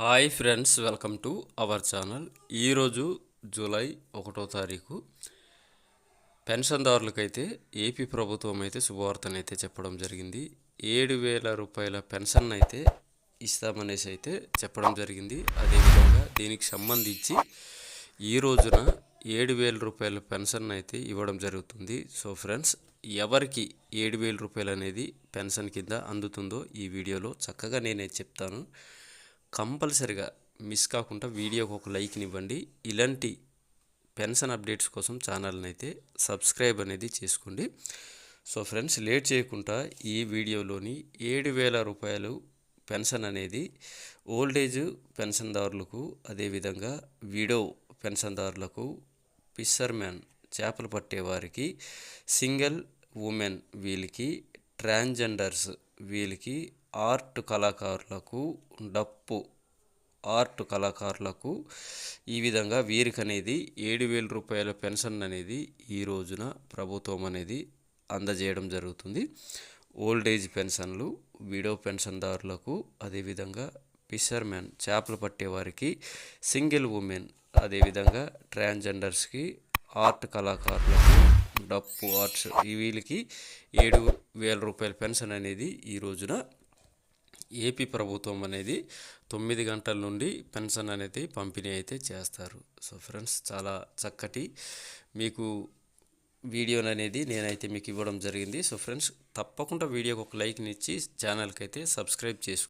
Hi friends welcome to our channel. ఈరోజు July ఒకటో తారీఖు. పెన్షన్దారులకైతే ఏపీ ప్రభుత్వం అయితే శుభవార్తనైతే చెప్పడం జరిగింది. ఏడు వేల రూపాయల పెన్షన్ అయితే ఇస్తామనేసి అయితే చెప్పడం జరిగింది. అదేవిధంగా దీనికి సంబంధించి ఈ రోజున ఏడు వేల రూపాయల పెన్షన్ అయితే ఇవ్వడం జరుగుతుంది. సో ఫ్రెండ్స్ ఎవరికి ఏడు వేల రూపాయలు అనేది పెన్షన్ కింద అందుతుందో ఈ వీడియోలో చక్కగా నేనే చెప్తాను. కంపల్సరిగా మిస్ కాకుండా వీడియోకి ఒక లైక్ని ఇవ్వండి. ఇలాంటి పెన్షన్ అప్డేట్స్ కోసం ఛానల్ని అయితే సబ్స్క్రైబ్ అనేది చేసుకోండి. సో ఫ్రెండ్స్ లేట్ చేయకుండా ఈ వీడియోలోని ఏడు వేల రూపాయలు పెన్షన్ అనేది ఓల్డేజ్ పెన్షన్దారులకు అదేవిధంగా విడో పెన్షన్దారులకు ఫిషర్మెన్ చేపలు పట్టేవారికి సింగిల్ ఉమెన్ వీళ్ళకి ట్రాన్స్జెండర్స్ వీళ్ళకి ఆర్ట్ కళాకారులకు డప్పు ఆర్ట్ కళాకారులకు ఈ విధంగా వీరికి అనేది ఏడు వేల రూపాయల పెన్షన్ అనేది ఈ రోజున ప్రభుత్వం అనేది అందజేయడం జరుగుతుంది. ఓల్డ్ ఏజ్ పెన్షన్లు విడో పెన్షన్దారులకు అదేవిధంగా ఫిషర్మెన్ చేపలు పట్టేవారికి సింగిల్ ఉమెన్ అదేవిధంగా ట్రాన్స్జెండర్స్కి ఆర్ట్ కళాకారులకు డప్పు ఆర్ట్స్ ఈ వీళ్ళకి ఏడు వేల రూపాయల పెన్షన్ అనేది ఈ రోజున ఏపీ ప్రభుత్వం అనేది తొమ్మిది గంటల నుండి పెన్షన్ అనేది పంపిణీ అయితే చేస్తారు. సో ఫ్రెండ్స్ చాలా చక్కటి మీకు వీడియోని అనేది నేనైతే మీకు ఇవ్వడం జరిగింది. సో ఫ్రెండ్స్ తప్పకుండా వీడియోకి ఒక లైక్ని ఇచ్చి ఛానల్కి అయితే సబ్స్క్రైబ్ చేసుకోండి